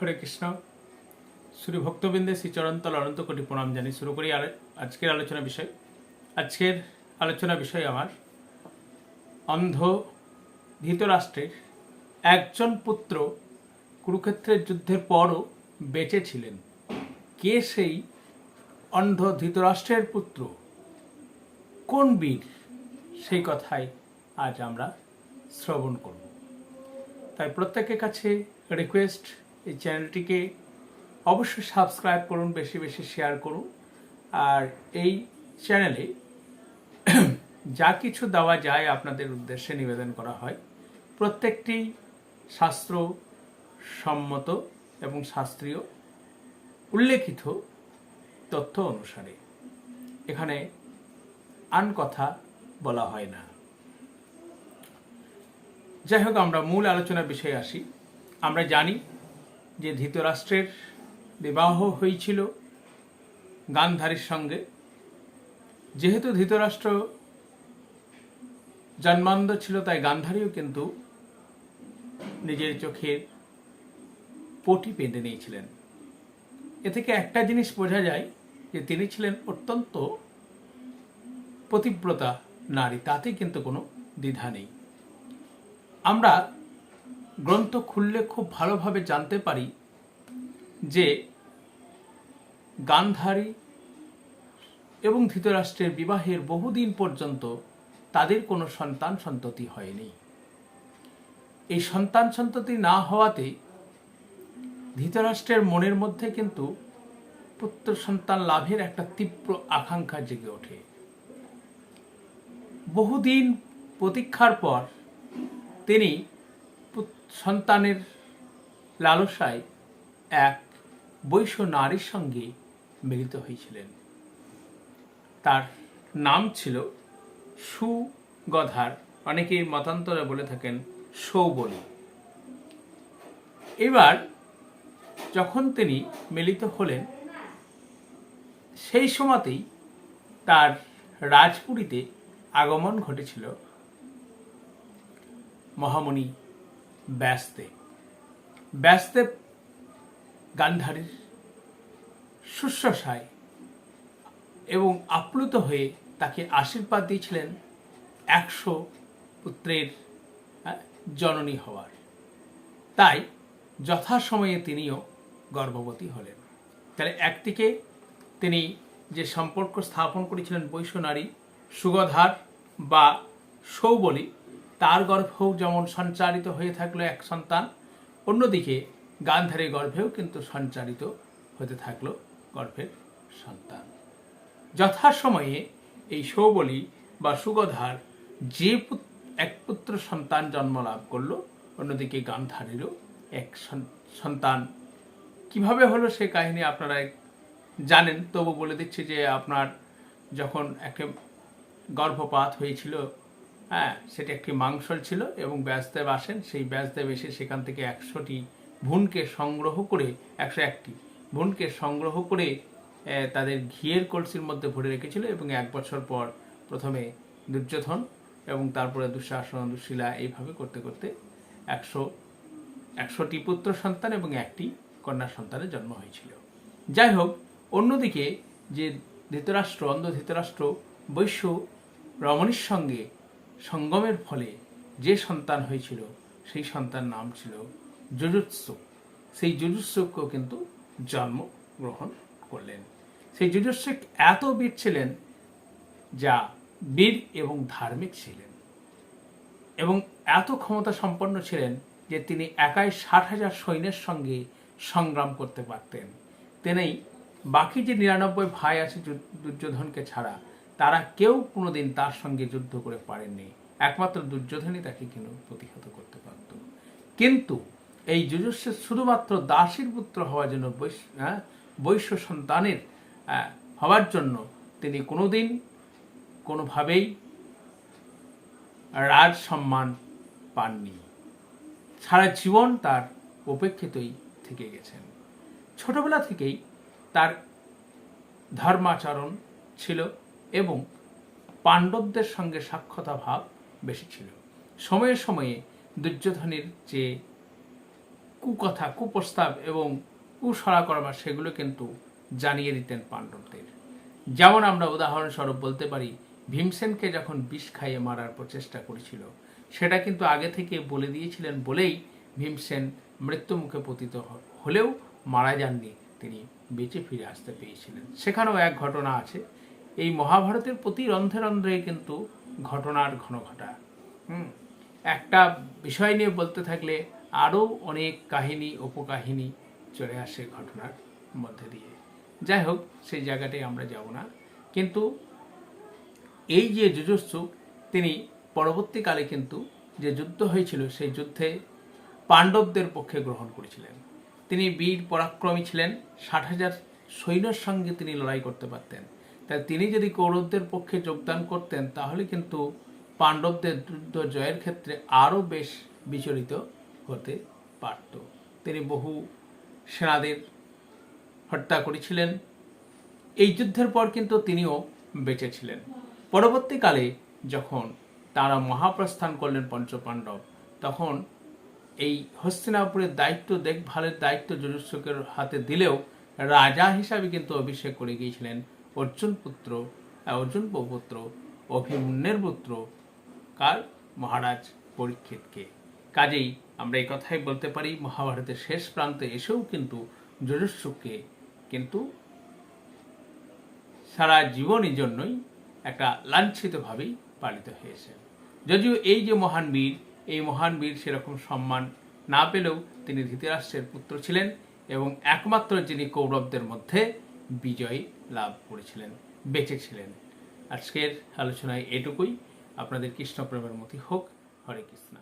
হরে কৃষ্ণ। শ্রী ভক্তবৃন্দে শ্রী চরণতল অনন্ত কোটি প্রণাম জানি শুরু করি আজকের আলোচনা বিষয়। আজকের আলোচনা বিষয় আমার, অন্ধ ধৃতরাষ্ট্রের একজন পুত্র কুরুক্ষেত্রের যুদ্ধের পরও বেঁচে ছিলেন। কে সেই অন্ধ ধৃতরাষ্ট্রের পুত্র? কোন বীর? সেই কথাই আজ আমরা শ্রবণ করব। তাই প্রত্যেকের কাছে রিকোয়েস্ট এই চ্যানেলটিকে অবশ্যই সাবস্ক্রাইব করুন, বেশি বেশি শেয়ার করুন। আর এই চ্যানেলে যা কিছু দেওয়া যায় আপনাদের উদ্দেশ্যে নিবেদন করা হয়। প্রত্যেকটি শাস্ত্র সম্মত এবং শাস্ত্রীয় উল্লেখিত তথ্য অনুসারে। এখানে আন কথা বলা হয় না। যাই হোক, আমরা মূল আলোচনার বিষয়ে আসি। আমরা জানি যে ধৃতরাষ্ট্রের বিবাহ হয়েছিল গান্ধারীর সঙ্গে, যেহেতু ধৃতরাষ্ট্র জন্মান্ধ ছিল, তাই গান্ধারীও কিন্তু নিজের চোখের পটি পেঁধে নিয়েছিলেন। এ থেকে একটা জিনিস বোঝা যায় যে তিনি ছিলেন অত্যন্ত প্রতিব্রতা নারী তাতে কিন্তু কোনো দ্বিধা নেই। আমরা গ্রন্থ খুললে খুব ভালোভাবে জানতে পারি যে গান্ধারী এবং ধৃতরাষ্ট্রের বিবাহের বহুদিন পর্যন্ত তাদের কোনো সন্তান সন্ততি হয়নি। এই সন্তান সন্ততি না হওয়াতে ধৃতরাষ্ট্রের মনের মধ্যে কিন্তু পুত্র সন্তান লাভের একটা তীব্র আকাঙ্ক্ষা জেগে ওঠে। বহুদিন প্রতীক্ষার পর তিনি সন্তানের লালসায় এক বৈশ্য নারীর সঙ্গে মিলিত হয়েছিলেন। তার নাম ছিল সুগধার অনেকে মতান্তরে বলে থাকেন সৌবলি এবার যখন তিনি মিলিত হলেন, সেই সময়তেই তার রাজপুরীতে আগমন ঘটেছিল মহামণি ব্যাসদেব। ব্যাসদেব গান্ধারীর শুশ্রূষায় এবং আপ্লুত হয়ে তাকে আশীর্বাদ দিয়েছিলেন একশো পুত্রের জননী হওয়ার। তাই যথাসময়ে তিনিও গর্ভবতী হলেন। তাহলে একদিকে তিনি যে সম্পর্ক স্থাপন করেছিলেন বৈশ্য নারী সুগধার বা সৌবলি, তার গর্ভেও যেমন সঞ্চারিত হয়ে থাকল এক সন্তান, অন্যদিকে গান্ধারীর গর্ভেও কিন্তু সঞ্চারিত হতে থাকল গর্ভের সন্তান। যথাসময়ে এই সৌবলি বা সুগধার যে এক পুত্র সন্তান জন্ম লাভ করল, অন্যদিকে গান্ধারীরও এক সন- সন্তান। কীভাবে হলো সে কাহিনী আপনারা জানেন? তবু বলে দিচ্ছি যে আপনার যখন একটা গর্ভপাত হয়েছিল হ্যাঁ সেটি একটি মাংসল ছিল এবং ব্যাসদেব আসেন। সেই ব্যাসদেব এসে সেখান থেকে একশোটি ভুনকে সংগ্রহ করে একশো একটি। ভুনকে সংগ্রহ করে তাদের ঘিয়ের কলসির মধ্যে ভরে রেখেছিল এবং এক বছর পর প্রথমে দুর্যোধন এবং তারপরে দুঃশাসন, দুশীলা এইভাবে করতে করতে একশো, একশোটি পুত্র সন্তান এবং একটি কন্যা সন্তানের জন্ম হয়েছিল। যাই হোক, অন্যদিকে যে ধৃতরাষ্ট্র, অন্ধ ধৃতরাষ্ট্র বৈশ্য রমণীর সঙ্গে সঙ্গমের ফলে যে সন্তান হয়েছিল, সেই সন্তান নাম ছিল যুজুৎসু সেই যুজুৎসুকেও কিন্তু জন্ম গ্রহণ করলেন। সেই যুজুৎসুক এত বীর ছিলেন যা বীর এবং ধার্মিক ছিলেন এবং এত ক্ষমতা সম্পন্ন ছিলেন যে তিনি একাই ষাট হাজার সৈন্যের সঙ্গে সংগ্রাম করতে পারতেন। তিনি বাকি যে নিরানব্বই ভাই আছে দুর্যোধনকে ছাড়া, তারা কেউ কোনোদিন তার সঙ্গে যুদ্ধ করে পারেননি। একমাত্র দুর্যোধনই তাকে কিন্তু প্রতিহত করতে পারত। কিন্তু এই যুজস্ব শুধুমাত্র দাসীর পুত্র হওয়ার জন্য হ্যাঁ, বৈশ্য সন্তানের হওয়ার জন্য তিনি কোনোদিন কোনোভাবেই রাজ সম্মান পাননি। সারা জীবন তার উপেক্ষিতই থেকে গেছেন। ছোটবেলা থেকেই তার ধর্মাচরণ ছিল এবং পাণ্ডবদের সঙ্গে সাক্ষতা ভাব বেশি ছিল। সময়ে সময়ে দুর্যোধনের যে কুকথা, কুপ্রস্তাব এবং কুসরা করবার সেগুলো কিন্তু জানিয়ে দিতেন পাণ্ডবদের। যেমন আমরা উদাহরণস্বরূপ বলতে পারি, ভীমসেনকে যখন বিষ খাইয়ে মারার প্রচেষ্টা করেছিল, সেটা কিন্তু আগে থেকে বলে দিয়েছিলেন বলেই ভীমসেন মৃত্যুমুখে পতিত হলেও মারা যাননি, তিনি বেঁচে ফিরে আসতে পেরেছিলেন সেখানেও এক ঘটনা আছে, এই মহাভারতের প্রতি রন্ধ্রে রন্ধ্রে কিন্তু ঘটনার ঘন ঘটা হুম, একটা বিষয় নিয়ে বলতে থাকলে আরও অনেক কাহিনী, উপকাহিনী চলে আসে ঘটনার মধ্যে দিয়ে। যাই হোক, সেই জায়গাটায় আমরা যাব না। কিন্তু এই যে যুজস্সু তিনি পরবর্তীকালে কিন্তু যে যুদ্ধ হয়েছিল, সেই যুদ্ধে পাণ্ডবদের পক্ষে গ্রহণ করেছিলেন। তিনি বীর পরাক্রমী ছিলেন, ষাট হাজার সৈন্যের সঙ্গে তিনি লড়াই করতে পারতেন। তাই তিনি যদি কৌরবদের পক্ষে যোগদান করতেন, তাহলে কিন্তু পাণ্ডবদের যুদ্ধ জয়ের ক্ষেত্রে আরও বেশ বিচলিত হতে পারত। তিনি বহু সেনাদের হত্যা করেছিলেন। এই যুদ্ধের পর কিন্তু তিনিও বেঁচে ছিলেন। পরবর্তীকালে যখন তারা মহাপ্রস্থান করলেন পঞ্চপাণ্ডব, তখন এই হস্তিনাপুরের দায়িত্ব, দেখভালের দায়িত্ব যুজুৎসুকের হাতে দিলেও রাজা হিসাবে কিন্তু অভিষেক করে গিয়েছিলেন। অর্জুন পুত্র অর্জুন পুত্র অভিমন্যের পুত্র কার? মহারাজ পরীক্ষিতকে। কাজেই আমরা এই কথাই বলতে পারি, মহাভারতের শেষ প্রান্তে এসেও কিন্তু যুজুৎসুকে কিন্তু সারা জীবনের জন্যই একটা লাঞ্ছিতভাবেই পালিত হয়েছে। যদিও এই যে মহান বীর, এই মহান বীর সেরকম সম্মান না পেলেও তিনি ধৃতরাষ্ট্রের পুত্র ছিলেন এবং একমাত্র যিনি কৌরবদের মধ্যে বিজয় লাভ করেছিলেন, বেঁচে ছিলেন। আজকের আলোচনায় এটুকুই। আপনাদের কৃষ্ণপ্রেমের মতি হোক। হরে কৃষ্ণ।